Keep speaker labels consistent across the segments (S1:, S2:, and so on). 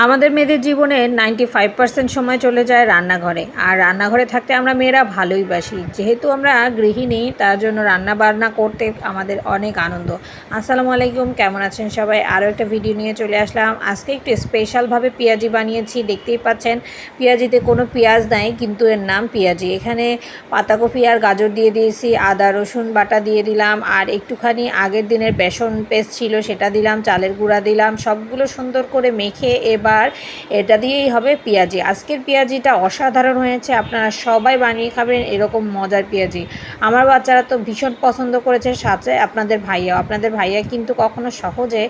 S1: আমাদের মেয়েদের জীবনে নাইনটি ফাইভ পার্সেন্ট সময় চলে যায় রান্নাঘরে। আর রান্নাঘরে থাকতে আমরা মেয়েরা ভালোই বাসি। যেহেতু আমরা গৃহিণী, তার জন্য রান্না বান্না করতে আমাদের অনেক আনন্দ। আসসালামু আলাইকুম, কেমন আছেন সবাই? আরও একটা ভিডিও নিয়ে চলে আসলাম। আজকে একটু স্পেশালভাবে পেঁয়াজি বানিয়েছি। দেখতেই পাচ্ছেন, পেঁয়াজিতে কোনো পেঁয়াজ নাই, কিন্তু এর নাম পেঁয়াজি। এখানে পাতাকপি আর গাজর দিয়ে দিয়েছি, আদা, রসুন বাটা দিয়ে দিলাম, আর একটুখানি আগের দিনের বেসন পেস্ট ছিল, সেটা দিলাম, চালের গুঁড়া দিলাম, সবগুলো সুন্দর করে মেখে এবার এটা দিয়েই হবে পেঁয়াজি। আজকের পেঁয়াজিটা অসাধারণ হয়েছে, আপনারা সবাই বানিয়ে খাবেন এরকম মজার পেঁয়াজি। আমার বাচ্চারা তো ভীষণ পছন্দ করেছে, সাথে আপনাদের ভাইয়া আপনাদের ভাইয়া কিন্তু কখনো সহজে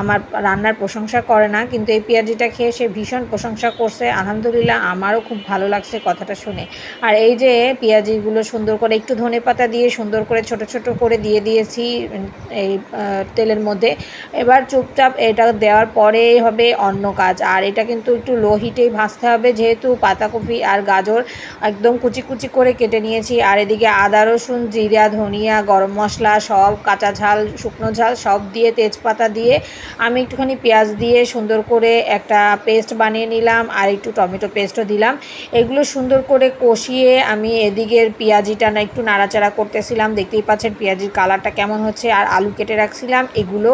S1: আমার রান্নার প্রশংসা করে না, কিন্তু এই পেঁয়াজিটা খেয়ে সে ভীষণ প্রশংসা করছে। আলহামদুলিল্লাহ, আমারও খুব ভালো লাগছে কথাটা শুনে। আর এই যে পেঁয়াজিগুলো সুন্দর করে একটু ধনে পাতা দিয়ে সুন্দর করে ছোট ছোট করে দিয়ে দিয়েছি, এই তেলের মধ্যে। এবার চুপচাপ এটা দেওয়ার পরে হবে অন্য কাজ। আর এটা কিন্তু একটু লো হিটেই ভাজতে হবে, যেহেতু পাতাকপি আর গাজর একদম কুচি কুচি করে কেটে নিয়েছি। আর এদিকে আদা, রসুন, জিরা, ধনিয়া, গরম মশলা সব, কাঁচা ঝাল, শুকনো ঝাল সব দিয়ে তেজপাতা দিয়ে আমি একটুখানি পেঁয়াজ দিয়ে সুন্দর করে একটা পেস্ট বানিয়ে নিলাম আর একটু টমেটো পেস্টও দিলাম। এগুলো সুন্দর করে কষিয়ে আমি এদিকের পেঁয়াজিটা না একটু নাড়াচাড়া করতেছিলাম। দেখতেই পাচ্ছেন পেঁয়াজির কালারটা কেমন হচ্ছে। আর আলু কেটে রাখছিলাম এগুলো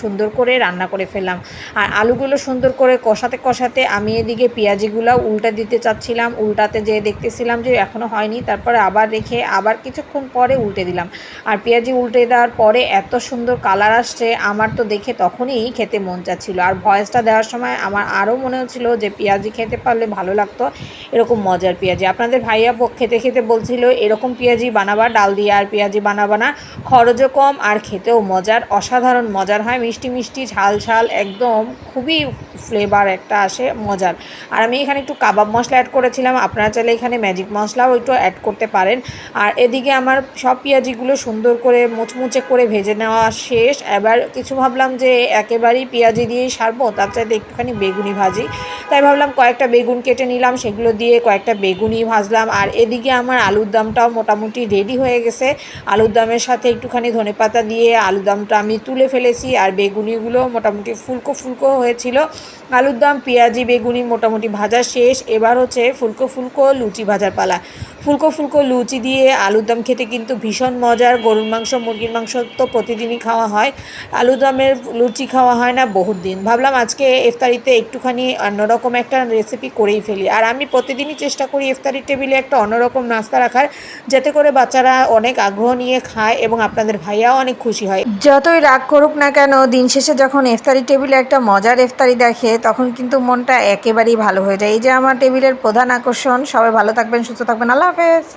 S1: সুন্দর করে রান্না করে ফেললাম। আর আলুগুলো সুন্দর করে কষাতে কষাতে আমি এদিকে পেঁয়াজিগুলো উল্টা দিতে চাচ্ছিলাম, উল্টাতে যেয়ে দেখতেছিলাম যে এখনও হয়নি, তারপরে আবার রেখে আবার কিছুক্ষণ পরে উল্টে দিলাম। আর পেঁয়াজি উল্টে দেওয়ার পরে এত সুন্দর কালার আসছে, আমার তো দেখে তখনই খেতে মন চাচ্ছিল। আর ভয়েসটা দেওয়ার সময় আমার আরও মনে হচ্ছিল যে পেঁয়াজি খেতে পারলে ভালো লাগতো, এরকম মজার পেঁয়াজি। আপনাদের ভাইয়া খেতে খেতে বলছিল, এরকম পেঁয়াজি বানাবা, ডাল দিয়ে আর পেঁয়াজি বানাবা না। খরচও কম আর খেতেও মজার, অসাধারণ মজার হয়। মিষ্টি মিষ্টি, ঝাল ঝাল, একদম খুবই ফ্লেভার একটা আসে, মজার। আর আমি এখানে একটু কাবাব মশলা অ্যাড করেছিলাম, আপনারা চাইলে এখানে ম্যাজিক মশলাও একটু অ্যাড করতে পারেন। আর এদিকে আমার সব পেঁয়াজিগুলো সুন্দর করে মুচমুচে করে ভেজে নেওয়া শেষ। এবার কিছু ভাবলাম যে একেবারেই পেঁয়াজি দিয়েই সারবো, তার চাইতে একটুখানি বেগুনি ভাজি। তাই ভাবলাম কয়েকটা বেগুন কেটে নিলাম, সেগুলো দিয়ে কয়েকটা বেগুনি ভাজলাম। আর এদিকে আমার আলুর দমটাও মোটামুটি রেডি হয়ে গেছে। আলুর দমের সাথে একটুখানি ধনেপাতা দিয়ে আলুর দমটা আমি তুলে ফেলেছি। আর বেগুনিগুলো মোটামুটি ফুলকো ফুলকো হয়েছিল। আলুর দম, পেঁয়াজি, বেগুনি মোটামুটি ভাজা শেষ। এবার হচ্ছে ফুলকো ফুলকো লুচি ভাজার পালা। ফুলকো ফুলকো লুচি দিয়ে আলুর দম খেতে কিন্তু ভীষণ মজার। গরুর মাংস, মুরগির মাংস তো প্রতিদিনই খাওয়া হয়। আলুর দমের লুচি খাওয়া হয় না বহুত দিন। ভাবলাম আজকে ইফতারিতে একটুখানি অন্যরকম একটা রেসিপি করেই ফেলি। আর আমি প্রতিদিনই চেষ্টা করি ইফতারির টেবিলে একটা অন্যরকম নাস্তা রাখার, যাতে করে বাচ্চারা অনেক আগ্রহ নিয়ে খায় এবং আপনাদের ভাইয়াও অনেক খুশি হয়। যতই রাগ করুক না কেন, দিন শেষে যখন ইফতারি টেবিলে একটা মজার ইফতারি দেখে তখন কিন্তু মনটা একেবারেই ভালো হয়ে যায়। এই যে আমার টেবিলের প্রধান আকর্ষণ, সবাই ভালো থাকবেন, সুস্থ থাকবেন। আল্লাহ হাফেজ।